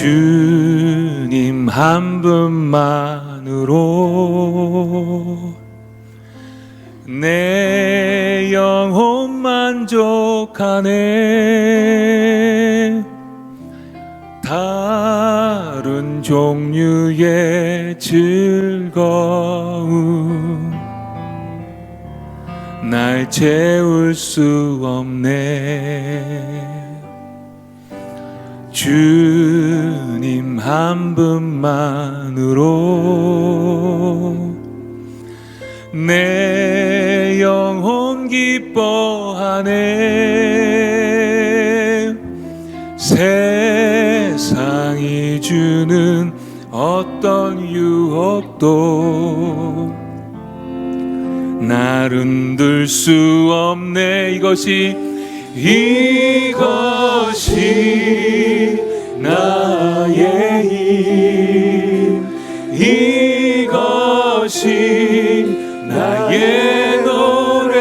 주님 한 분만으로 내 영혼 만족하네. 다른 종류의 즐거움 날 채울 수 없네 주님 한 분만으로 내 영혼 기뻐하네. 세상이 주는 어떤 유혹도 날 흔들 수 없네. 이것이 이것이 나의 힘 이것이 나의 노래.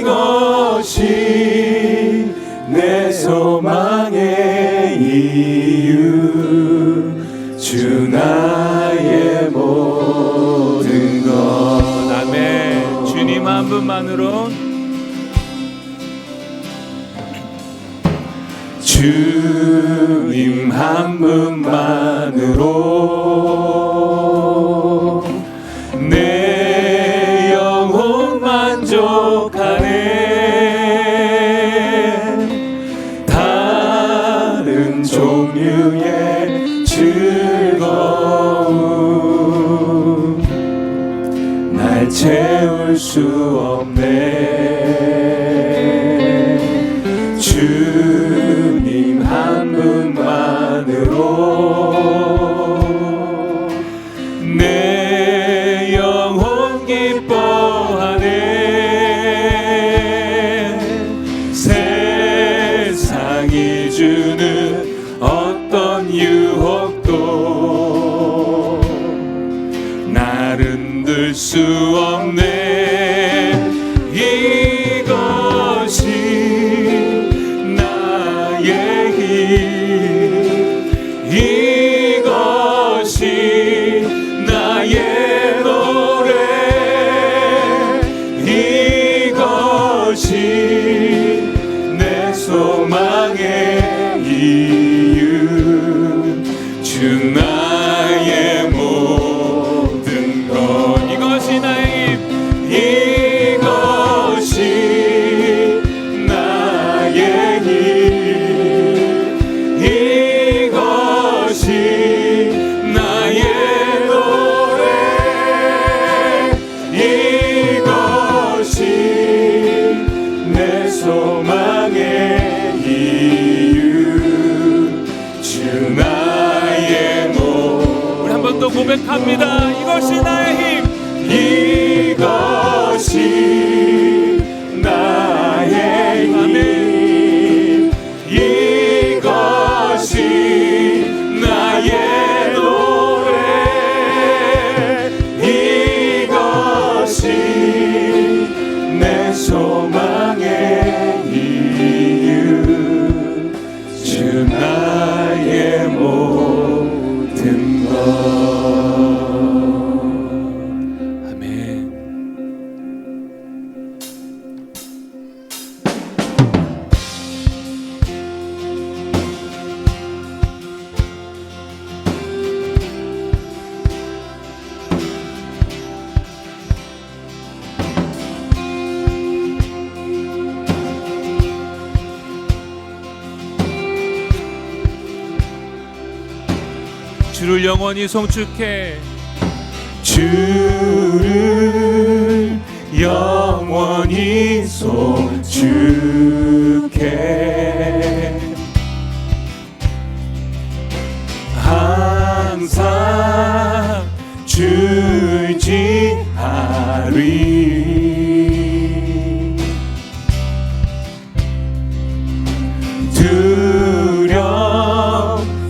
이것이 내 소망의 이유. 주 나의 모든 것. 아멘. 주님 한 분만으로 주님 한 분만으로 어떤 유혹도 날 흔들 수 없네 주를 영원히 송축해. 주를 영원히 송축해. 항상 줄 지하리. 두려움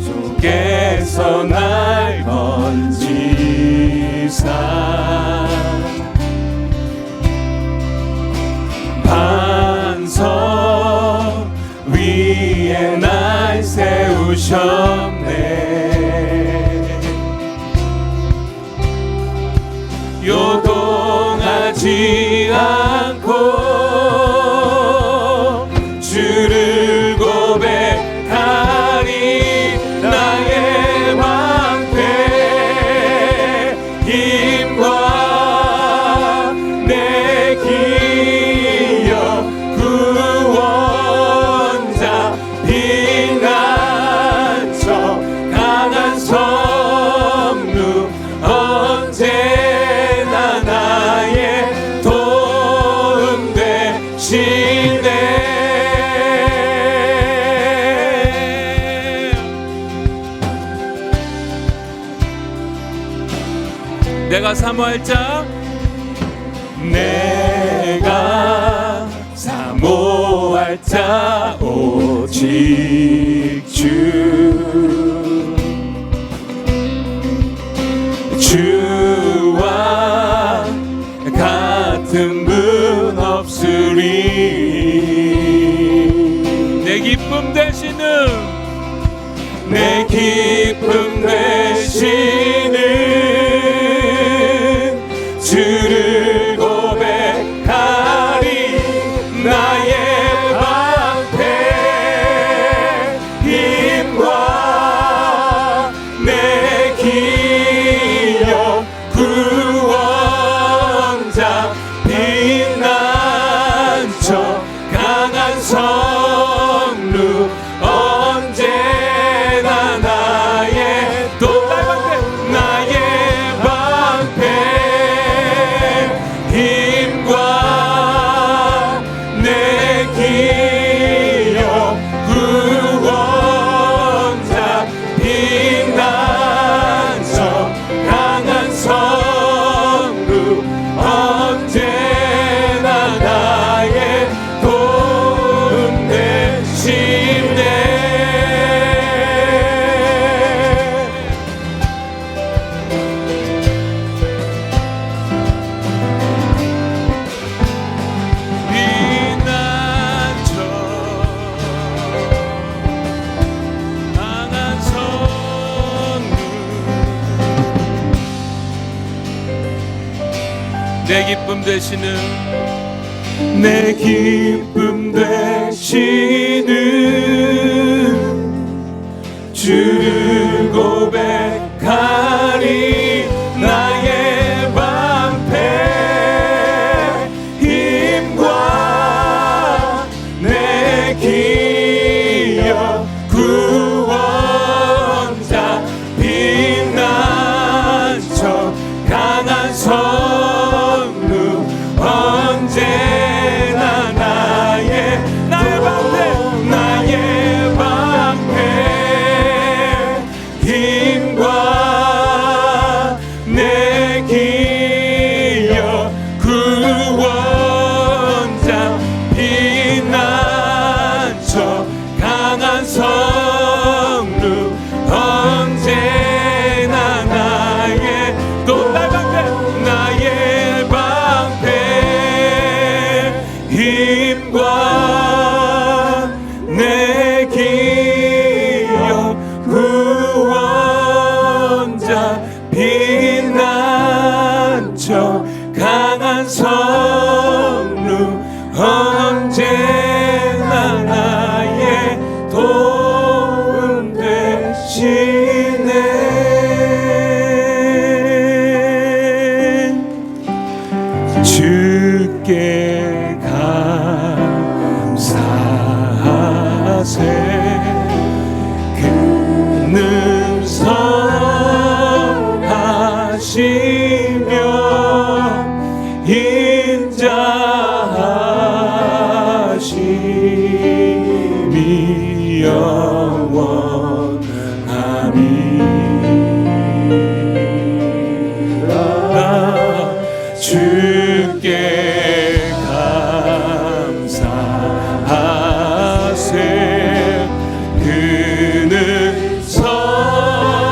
속에서 날 see. 말자. 내가 사모할 자. 오직 주. 주와 같은 분 없으리. 내 기쁨 되시는 내 기쁨 되시는 내 기쁨 되시는 주를 고백하리. 하심이 영원함이라 주께 감사하세. 그는 선하신